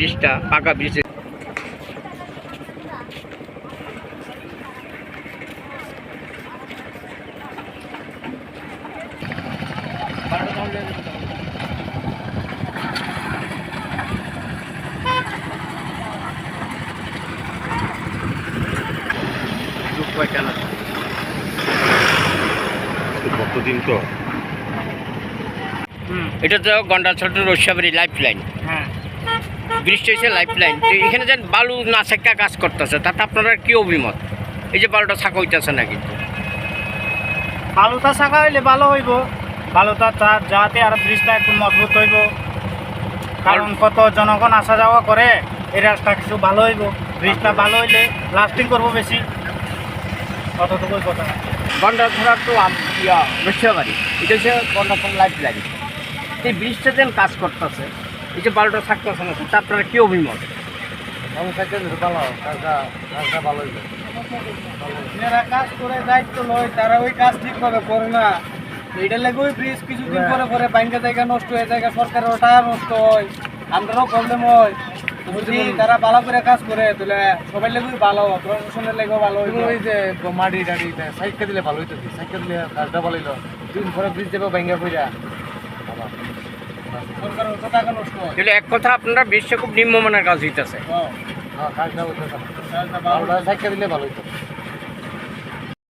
ব্রিজটা পাকা ব্রিজ। কতদিন তো? এটা তো গন্ডা ছোট রসিয়াবাড়ি লাইফ লাইন হ্যাঁ। ব্রিজটা হচ্ছে লাইফ লাইন তো এখানে যেন বালু না সেকা কাজ করতেছে তাতে আপনারা কি অভিমত? এই যে বালুটা ছাকা হইতেছে না কিন্তু। বালুটা শাখা হইলে ভালো হইব। বালুটা যাতে আর ব্রিজটা একটু মজবুত হইব। কারণ কত জনগণ আসা যাওয়া করে এই রাস্তা কিছু ভালো হইব। ব্রিজটা ভালো হইলে লাস্টিং করব বেশি। কতটুকুই কথা গন্ডা ধরার তো আম- ইয়া রসিয়াবাড়ি এটা হচ্ছে গন্ডাফোন লাইফ লাইন এই ব্রিজটা যেন কাজ করতেছে। এই যে বালুটা থাকতেছে না তাতে আপনারা কি অভিমত? যারা কাজ করে দায়িত্ব লয় তারা ওই কাজ ঠিকভাবে করে না। এটা লাগে ওই ব্রিজ কিছুদিন পরে পরে বাইঙ্গা জায়গা নষ্ট হয়ে যায় সরকারের টাকা নষ্ট হয় আমরাও প্রবলেম হয়। যদি তারা ভালো করে কাজ করে তাহলে সবাই লেগেই ভালো প্রশাসনের লেগেও ভালো ওই যে মাটি টাটি সাইকেল দিলে ভালো হইতো সাইকেল দিলে কাজটা ভালো হইল দুদিন পরে ব্রিজ দেবে ভাঙ্গা পড়া তাহলে এক কথা আপনারা ব্রিজটা খুব নিম্নমানের কাজ হইতেছে। হ্যাঁ, কাজটা হইতো কাজটা ভালো সাইকেল দিলে ভালো হইতো।